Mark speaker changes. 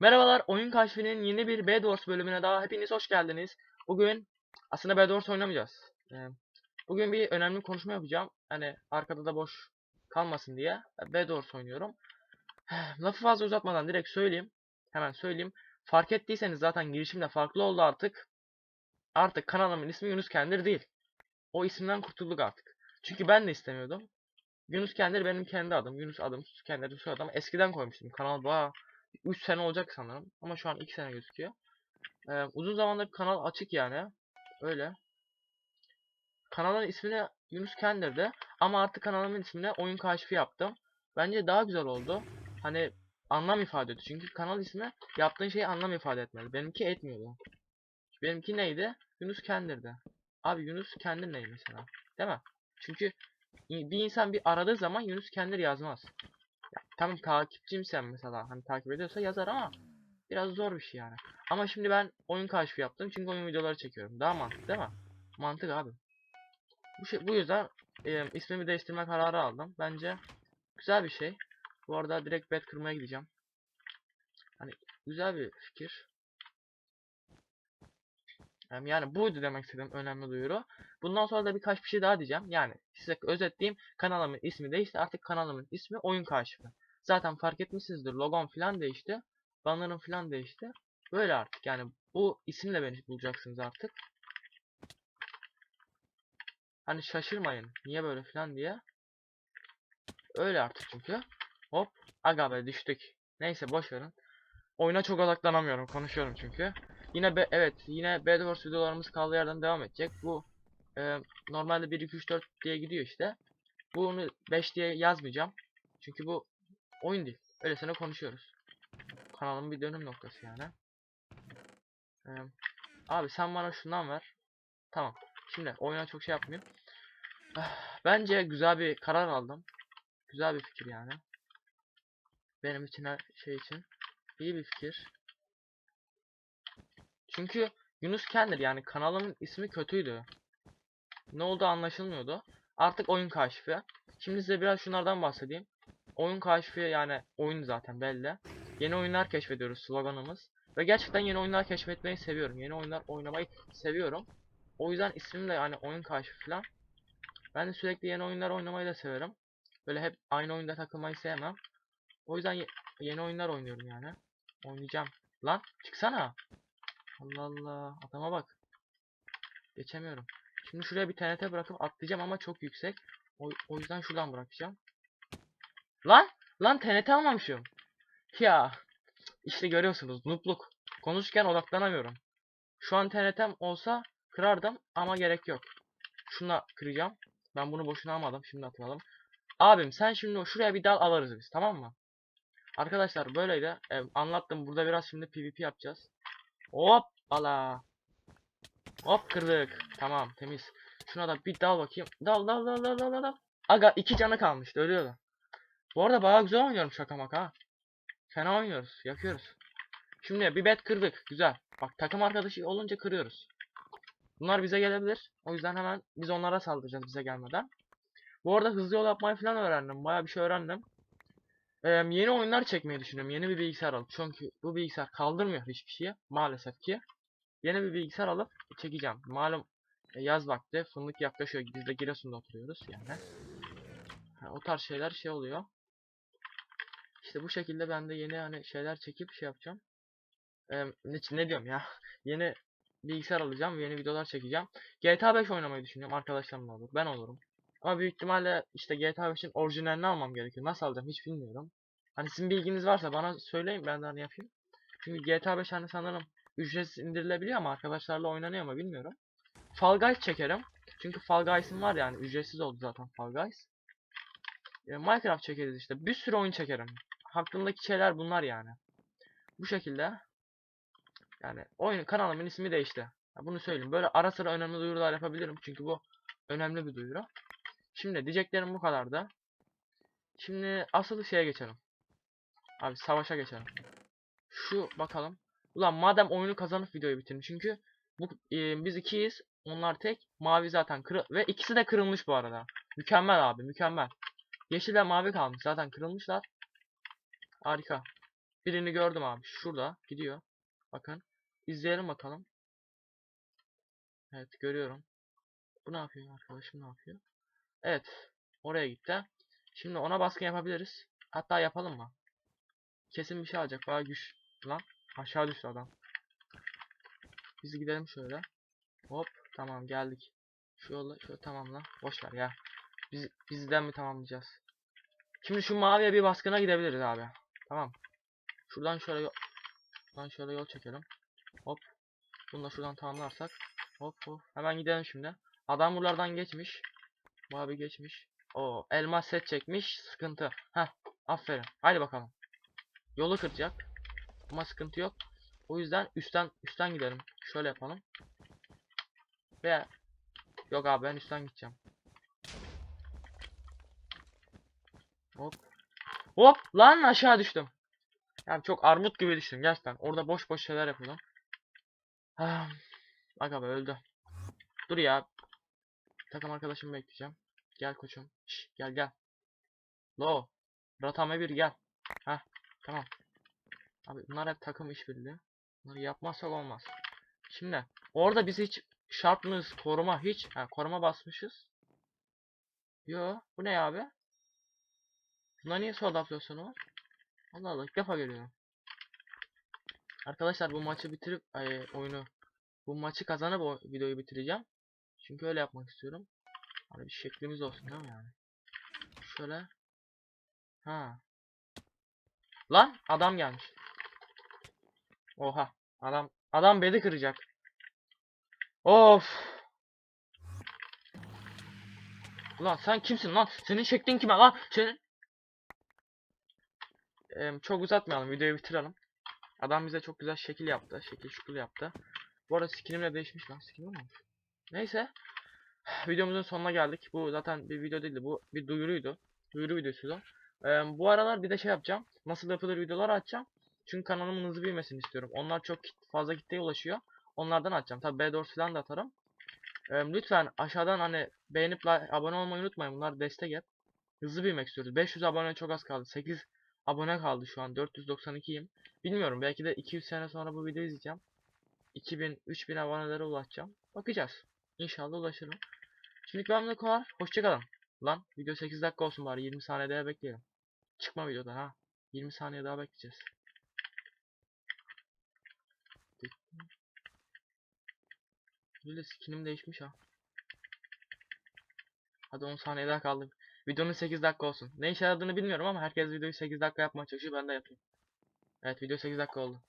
Speaker 1: Merhabalar, Oyun Kaşfi'nin yeni bir Bedwars bölümüne daha hepiniz hoş geldiniz. Bugün aslında Bedwars oynamayacağız. Ee, bugün bir önemli konuşma yapacağım. Hani arkada da boş kalmasın diye Bedwars oynuyorum. Lafı fazla uzatmadan direkt söyleyeyim. Hemen söyleyeyim. Fark ettiyseniz zaten girişimde farklı oldu artık. Artık kanalımın ismi Yunus Kendir değil. O isimden kurtulduk artık. Çünkü ben de istemiyordum. Yunus Kendir benim kendi adım. Yunus adım, Kendir soyadım. Eskiden koymuştum. Kanal bayağı 3 sene olacak sanırım. Ama şu an 2 sene gözüküyor. Ee, uzun zamandır kanal açık yani. Öyle. Kanalın ismini Yunus Kendir'di. Ama artık kanalımın ismini Oyun Kaşfi yaptım. Bence daha güzel oldu. Hani anlam ifade ediyor. Çünkü kanal ismi yaptığın şeyi anlam ifade etmeli. Benimki etmiyordu. Benimki neydi? Yunus Kendir'di. Abi Yunus Kendir ney mesela? Değil mi? Çünkü bir insan bir aradığı zaman Yunus Kendir yazmaz. Ya, tamam takipçimsen mesela hani takip ediyorsa yazar ama biraz zor bir şey yani. Ama şimdi ben oyun kaşfı yaptım çünkü oyun videoları çekiyorum. Daha mantıklı değil mi? Mantık abi. Bu şey bu yüzden e, ismimi değiştirme kararı aldım. Bence güzel bir şey. Bu arada direkt bet kırmaya gideceğim. Hani güzel bir fikir. Yani buydu demek istediğim önemli duyuru. Bundan sonra da birkaç bir şey daha diyeceğim. Yani size özetleyeyim. Kanalımın ismi değişti. Artık kanalımın ismi Oyun Kaşifı. Zaten fark etmişsinizdir. Logom falan değişti. Banner'ım falan değişti. Böyle artık. Yani bu isimle beni bulacaksınız artık. Hani şaşırmayın. Niye böyle falan diye. Öyle artık çünkü. Hop. Aga be düştük. Neyse boş verin. Oyuna çok odaklanamıyorum. Konuşuyorum çünkü. Yine be evet yine Bedwars videolarımız kaldığı yerden devam edecek. Bu e, normalde 1 2 3 4 diye gidiyor işte. Bunu 5 diye yazmayacağım. Çünkü bu oyun değil. Öylesine konuşuyoruz. Kanalın bir dönüm noktası yani. E, abi sen bana şundan ver. Tamam. Şimdi oyuna çok şey yapmayayım. Ah, Bence güzel bir karar aldım. Güzel bir fikir yani. Benim için her şey için. iyi bir fikir. Çünkü Yunus Kendir yani kanalımın ismi kötüydü. Ne oldu anlaşılmıyordu. Artık oyun kaşfi. Şimdi size biraz şunlardan bahsedeyim. Oyun kaşfi yani oyun zaten belli. Yeni oyunlar keşfediyoruz sloganımız. Ve gerçekten yeni oyunlar keşfetmeyi seviyorum. Yeni oyunlar oynamayı seviyorum. O yüzden ismim de yani oyun kaşfi falan. Ben de sürekli yeni oyunlar oynamayı da severim. Böyle hep aynı oyunda takılmayı sevmem. O yüzden ye- yeni oyunlar oynuyorum yani. Oynayacağım. Lan çıksana. Allah Allah. Adama bak. Geçemiyorum. Şimdi şuraya bir TNT bırakıp atlayacağım ama çok yüksek. O, o yüzden şuradan bırakacağım. Lan! Lan TNT almamışım. Ya. İşte görüyorsunuz. Nupluk. Konuşurken odaklanamıyorum. Şu an TNT'm olsa kırardım ama gerek yok. Şuna kıracağım. Ben bunu boşuna almadım. Şimdi hatırladım. Abim sen şimdi şuraya bir dal alırız biz. Tamam mı? Arkadaşlar böyleydi. Ee, anlattım. Burada biraz şimdi PvP yapacağız. Hop ala. Hop kırdık. Tamam temiz. Şuna da bir dal bakayım. Dal dal dal dal dal dal. Aga iki canı kalmıştı ölüyordu. Bu arada bayağı güzel oynuyorum şaka maka. Fena oynuyoruz. Yakıyoruz. Şimdi bir bet kırdık. Güzel. Bak takım arkadaşı olunca kırıyoruz. Bunlar bize gelebilir. O yüzden hemen biz onlara saldıracağız bize gelmeden. Bu arada hızlı yol yapmayı falan öğrendim. Bayağı bir şey öğrendim. Ee, yeni oyunlar çekmeyi düşünüyorum. Yeni bir bilgisayar alıp. Çünkü bu bilgisayar kaldırmıyor hiçbir şeye. Maalesef ki. Yeni bir bilgisayar alıp çekeceğim. Malum e, yaz vakti fındık yaklaşıyor. Biz de Giresun'da oturuyoruz yani. Ha, o tarz şeyler şey oluyor. İşte bu şekilde ben de yeni hani şeyler çekip şey yapacağım. Ee, ne, ne diyorum ya? Yeni bilgisayar alacağım yeni videolar çekeceğim. GTA 5 oynamayı düşünüyorum. Arkadaşlarımla olur. Ben olurum. Ama büyük ihtimalle işte GTA 5'in orijinalini almam gerekiyor. Nasıl alacağım hiç bilmiyorum. Hani sizin bilginiz varsa bana söyleyin ben de hani yapayım. Çünkü GTA 5 hani sanırım ücretsiz indirilebiliyor ama arkadaşlarla oynanıyor mu bilmiyorum. Fall Guys çekerim. Çünkü Fall Guys'ın var yani ücretsiz oldu zaten Fall Guys. E, Minecraft çekeriz işte. Bir sürü oyun çekerim. Hakkındaki şeyler bunlar yani. Bu şekilde. Yani oyun kanalımın ismi değişti. Bunu söyleyeyim. Böyle ara sıra önemli duyurular yapabilirim. Çünkü bu önemli bir duyuru. Şimdi diyeceklerim bu kadardı. Şimdi asıl şeye geçelim. Abi savaşa geçelim. Şu bakalım. Ulan madem oyunu kazanıp videoyu bitirin. Çünkü bu e, biz ikiyiz. Onlar tek. Mavi zaten kırı ve ikisi de kırılmış bu arada. Mükemmel abi, mükemmel. Yeşil ve mavi kalmış. Zaten kırılmışlar. Harika. Birini gördüm abi. Şurada gidiyor. Bakın. İzleyelim bakalım. Evet görüyorum. Bu ne yapıyor arkadaşım ne yapıyor? Evet. Oraya gitti. Şimdi ona baskın yapabiliriz. Hatta yapalım mı? Kesin bir şey alacak. Bayağı güç. Lan aşağı düştü adam. Biz gidelim şöyle. Hop tamam geldik. Şu yolla şöyle tamamla. Boş ver ya. Biz bizden mi tamamlayacağız? Şimdi şu maviye bir baskına gidebiliriz abi. Tamam. Şuradan şöyle yol, şuradan şöyle yol çekelim. Hop. Bunu da şuradan tamamlarsak. Hop hop. Hemen gidelim şimdi. Adam buralardan geçmiş. Abi geçmiş. O elmas set çekmiş. Sıkıntı. Heh. Aferin. Haydi bakalım. Yolu kıracak. Ama sıkıntı yok. O yüzden üstten üstten gidelim. Şöyle yapalım. Ve yok abi ben üstten gideceğim. Hop. Hop lan aşağı düştüm. Yani çok armut gibi düştüm gerçekten. Orada boş boş şeyler yapıyordum. Ah, Bak abi öldü. Dur ya. Takım arkadaşımı bekleyeceğim. Gel koçum. Şş, gel gel. Lo. Ratame bir gel. Tamam. Abi bunlar hep takım işbirliği. Bunları yapmazsak olmaz. Şimdi orada biz hiç sharpness koruma hiç ha, koruma basmışız. Yo bu ne abi? Bunda niye sol adaptasyonu var? Allah Allah ilk defa görüyorum. Arkadaşlar bu maçı bitirip ay, oyunu bu maçı kazanıp o videoyu bitireceğim. Çünkü öyle yapmak istiyorum. Hani bir şeklimiz olsun değil mi yani? Şöyle. Ha. Lan adam gelmiş. Oha. Adam adam bedi kıracak. Of. Lan sen kimsin lan? Senin şeklin kime lan? Senin Em, çok uzatmayalım videoyu bitirelim. Adam bize çok güzel şekil yaptı. Şekil şukul yaptı. Bu arada skinim de değişmiş lan. Skinim mi? Neyse. Videomuzun sonuna geldik. Bu zaten bir video değildi. Bu bir duyuruydu. Duyuru videosuydu. Bu aralar bir de şey yapacağım. Nasıl yapılır videolar açacağım. Çünkü kanalımın hızlı büyümesini istiyorum. Onlar çok fazla kitleye ulaşıyor. Onlardan açacağım. Tabi B4 falan da atarım. Em, lütfen aşağıdan hani beğenip abone olmayı unutmayın. Bunlar destek hep. Hızlı büyümek istiyoruz. 500 abone çok az kaldı. 8 abone kaldı şu an. 492'yim. Bilmiyorum belki de 200 sene sonra bu videoyu izleyeceğim. 2000 3000 abonelere ulaşacağım. Bakacağız. İnşallah ulaşırım. Şimdilik ben bu kadar. Hoşçakalın. Lan video 8 dakika olsun bari 20 saniye daha bekleyelim. Çıkma videodan ha. 20 saniye daha bekleyeceğiz. De skinim değişmiş ha. Hadi 10 saniye daha kaldı. Videonun 8 dakika olsun. Ne işe yaradığını bilmiyorum ama herkes videoyu 8 dakika yapmaya çalışıyor. Ben de yapayım. Evet video 8 dakika oldu.